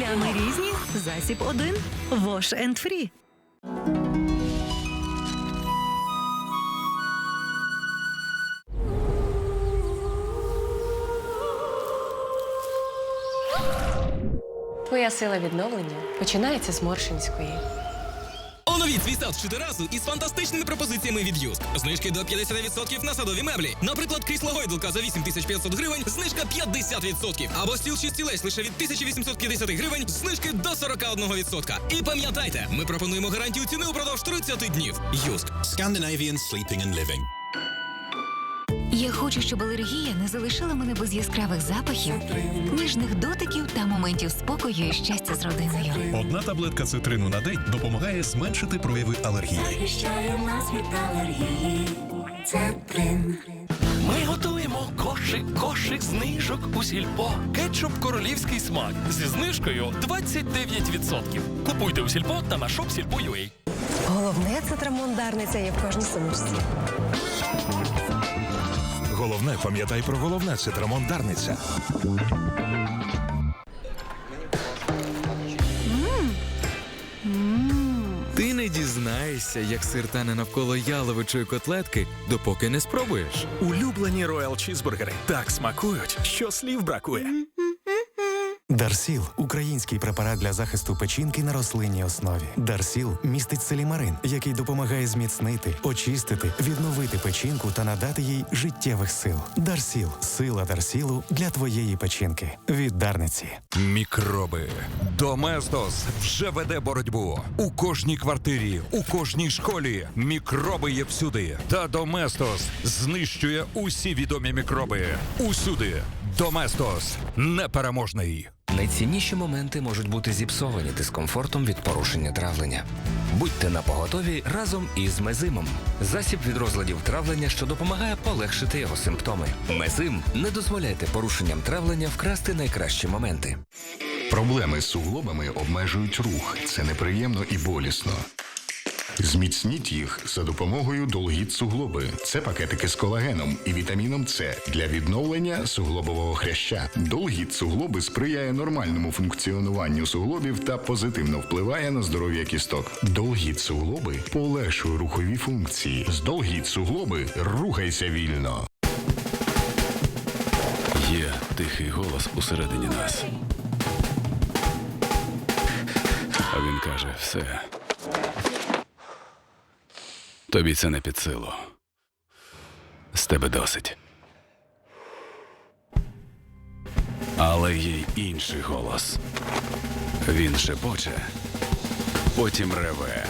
Плями різні, засіб один. Wash and Free. Твоя сила відновлення починається з Моршинської. Оновіть свій сад щодо із фантастичними пропозиціями від юст. Знижки до 50% на садові меблі. Наприклад, крісло гойдалка за 8500 гривень, знижка 50%. Або стіл шістілець лише від 1850 гривень, знижки до 41%. І пам'ятайте, ми пропонуємо гарантію ціни упродовж 30 днів. Юск. Scandinavian Sleeping and Living. Я хочу, щоб алергія не залишила мене без яскравих запахів, ніжних дотиків та моментів спокою і щастя з родиною. Одна таблетка цитрину на день допомагає зменшити прояви алергії. захищає нас від алергії. Цетрин. Ми готуємо кошик, кошик знижок у сільпо. Кетчуп королівський смак зі знижкою 29%. Купуйте у сільпо та на shopsilpo.ua. Головне це трамондарниця є в кожній сумочці. Головне, пам'ятай про головне це Дарниця. Ти не дізнаєшся, як сир тане навколо яловичої котлетки, допоки не спробуєш. Улюблені роял чізбургери так смакують, що слів бракує. Дарсіл український препарат для захисту печінки на рослинній основі. Дарсіл містить селімарин, який допомагає зміцнити, очистити, відновити печінку та надати їй життєвих сил. Дарсіл сила Дарсілу для твоєї печінки. Від Дарниці. Мікроби. Доместос вже веде боротьбу. У кожній квартирі, у кожній школі мікроби є всюди. Та Доместос знищує усі відомі мікроби. Усюди. Доместос непереможний. Найцінніші моменти можуть бути зіпсовані дискомфортом від порушення травлення. Будьте на поготові разом із мезимом. Засіб від розладів травлення, що допомагає полегшити його симптоми. Мезим не дозволяйте порушенням травлення вкрасти найкращі моменти. Проблеми з суглобами обмежують рух. Це неприємно і болісно. Зміцніть їх за допомогою долгіт суглоби. Це пакетики з колагеном і вітаміном С для відновлення суглобового хряща. Долгіт суглоби сприяє нормальному функціонуванню суглобів та позитивно впливає на здоров'я кісток. Долгіт суглоби полегшує рухові функції. З долгіт суглоби рухайся вільно. Є тихий голос усередині нас. А він каже: все. Тобі це не під силу. З тебе досить. Але є й інший голос. Він шепоче, потім реве.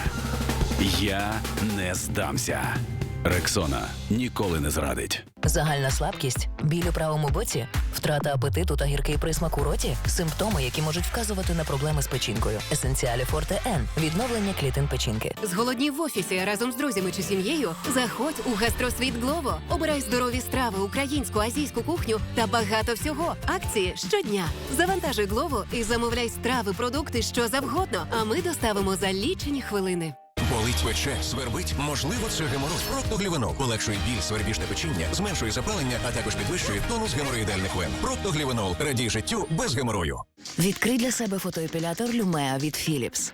Я не здамся. Рексона ніколи не зрадить. Загальна слабкість, біль у правому боці, втрата апетиту та гіркий присмак у роті симптоми, які можуть вказувати на проблеми з печінкою. Есенціалі Форте Н відновлення клітин печінки. Зголоднів в офісі разом з друзями чи сім'єю. Заходь у гастросвіт Глово. Обирай здорові страви, українську, азійську кухню та багато всього. Акції щодня. Завантажуй Глово і замовляй страви, продукти, що завгодно. А ми доставимо за лічені хвилини. Болить пече, свербить, можливо, це геморроз. Проктоглівенол полегшує біль, свербіжне печіння, зменшує запалення, а також підвищує тонус геморроїдальних вен. Проктоглівенол радій життю без геморою. Відкрий для себе фотоепілятор Люмеа від Philips.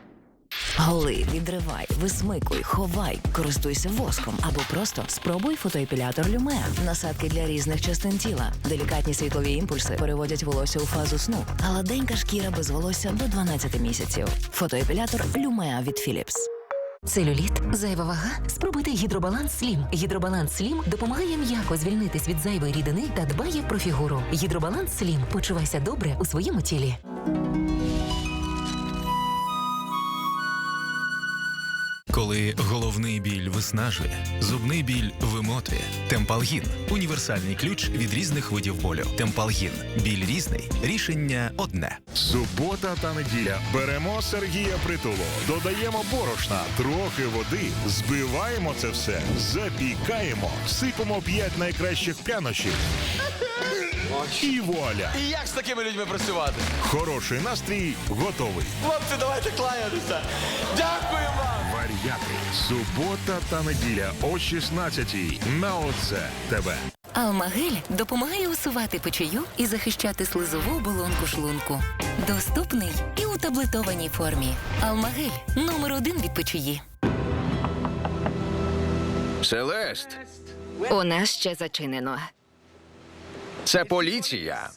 Голи, відривай, висмикуй, ховай, користуйся воском або просто спробуй фотоепілятор Люмеа. Насадки для різних частин тіла. Делікатні світлові імпульси переводять волосся у фазу сну. Гладенька шкіра без волосся до 12 місяців. Фотоепілятор Люмеа від Philips. Целюліт, зайва вага. Спробуйте гідробаланс Слім. Гідробаланс Слім допомагає м'яко звільнитись від зайвої рідини та дбає про фігуру. Гідробаланс Слім. Почувайся добре у своєму тілі. Коли головний біль виснажує, зубний біль вимотує. Темпалгін універсальний ключ від різних видів болю. Темпалгін біль різний, рішення одне. Субота та неділя. Беремо Сергія Притулу, додаємо борошна, трохи води, збиваємо це все, запікаємо, сипемо п'ять найкращих прянощів. І вуаля! І як з такими людьми працювати? Хороший настрій готовий. Хлопці, давайте кланятися. Дякую вам! Субота та неділя о 16 на оце тебе. Алмагель допомагає усувати печію і захищати слизову оболонку шлунку. Доступний і у таблетованій формі. Алмагель номер один від печії. Селест, У нас ще зачинено. це поліція.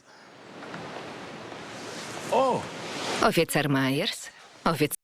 Офіцер Майерс, офіцер.